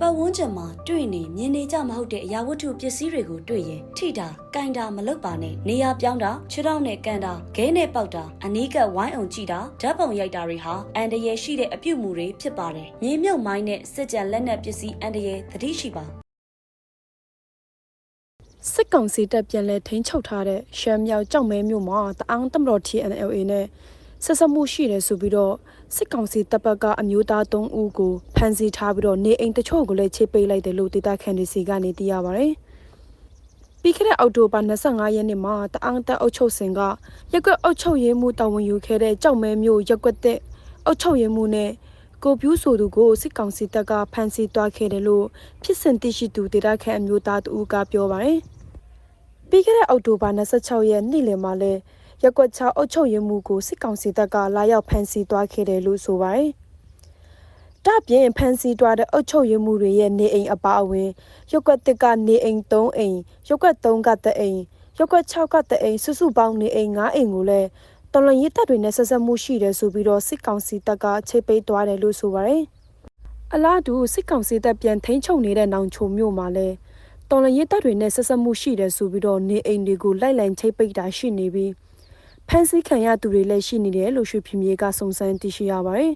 ပတ်ဝန်းကျင်မှာတွေ့နေမြင်နေကြမဟုတ်တဲ့အရာဝတ္ထုပစ္စည်းတွေကိုတွေ့ရင်ထိတာ၊ကန်တာမလုပ်ပါနဲ့နေရာပြောင်းတာခြေထောက်နဲ့ကန်တာခဲနဲ့ပေါက်တာအနီးကပ်ဝိုင်းအောင်ကြည့်တာဓာတ်ပုံရိုက်တာတွေဟာအန်တရယ်ရှိတဲ့အပြုတ်မှုတွေဖြစ်ပါတယ်။မြေမြုပ်မိုင်းနဲ့စစ်ကြံလက်နက်ပစ္စည်းအန်တရယ်သတိရှိပါစစ်ကောင်စီတပ်ပြန်လဲထိန်းချုပ်ထားတဲ့ရှမ်းမြောက်ကြောက်မဲမြို့မှာတအောင်းတမတော် TNLA နဲ့ ဆက်ဆက်မှုရှိတယ်ဆိုပြီးတော့စစ်ကောင်စီတပ်ဘက်ကအမျိုးသား3ဦးကိုဖမ်းဆီးထားပြီးတော့နေအိမ်တချို့ကိုလည်းချိတ်ပိတ်လိုက်တယ်လို့ဒေတာခန်ဒီစီကနေသိရပါဗျ။ပြီးခဲ့တဲ့အောက်တိုဘာ25ရက်နေ့မှာတအောင်းတပ်အုပ်ချုပ်စင်ကရက်ကွက်အုပ်ချုပ်ရေးမှုတာဝန်ယူခဲ့တဲ့ကြောက်မဲမြို့ရက်ကွက်တဲ့အုပ်ချုပ်ရေးမှုနဲ့ကိုပြူးဆိုသူကိုစစ်ကောင်စီတပ်ကဖမ်းဆီးသွားခဲ့တယ်လို့ဖြစ်စဉ်သိရှိသူဒေတာခန်အမျိုးသားတဦးကပြောပါတယ်။ပြီးခဲ့တဲ့အောက်တိုဘာ26ရက်နေ့လယ်မှာလဲ ရက်ကွက်ချအုပ်ချုပ်ရေးမှုကိုစစ်ကောင်စီတပ်ကလာရောက်ဖမ်းဆီးသွားခဲ့တယ်လို့ဆိုပါတယ်။ဒါ့ပြင်ဖမ်းဆီးသွားတဲ့အုပ်ချုပ်ရေးမှုတွေရဲ့နေအိမ်အပါအဝင်ရက်ကွက်တစ်ကနေအိမ်3အိမ်ရက်ကွက်3ကတအိမ်ရက်ကွက်6ကတအိမ်စုစုပေါင်းနေအိမ်9အိမ်ကိုလည်းတော်လန်ရေးတပ်တွေနဲ့ဆက်ဆက်မှုရှိတယ်ဆိုပြီးတော့စစ်ကောင်စီတပ်ကချိတ်ပိတ်သွားတယ်လို့ဆိုပါတယ်။အလားတူစစ်ကောင်စီတပ်ပြန်ထိန်းချုပ်နေတဲ့နောင်ချိုမြို့မှာလည်းတော်လရင်တပ်တွေနဲ့ဆက်ဆက်မှုရှိတယ်ဆိုပြီးတော့နေအိမ်တွေကိုလိုက်လံချိတ်ပိတ်တာရှိနေပြီး ဖမ်းဆီးခံရသူတွေလည်းရှိနေတယ်လို့ရွှေပြမြေကစုံစမ်းသိရှိရပါတယ်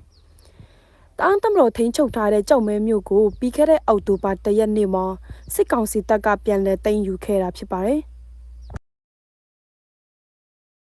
။တအောင်းတမတော်ထိန်းချုပ်ထားတဲ့ကြောက်မဲမြို့ကိုပြီးခဲ့တဲ့အောက်တိုဘာ၁ရက်နေ့မှာစစ်ကောင်စီတပ်ကပြန်လည်သိမ်းယူခဲ့တာဖြစ်ပါတယ်။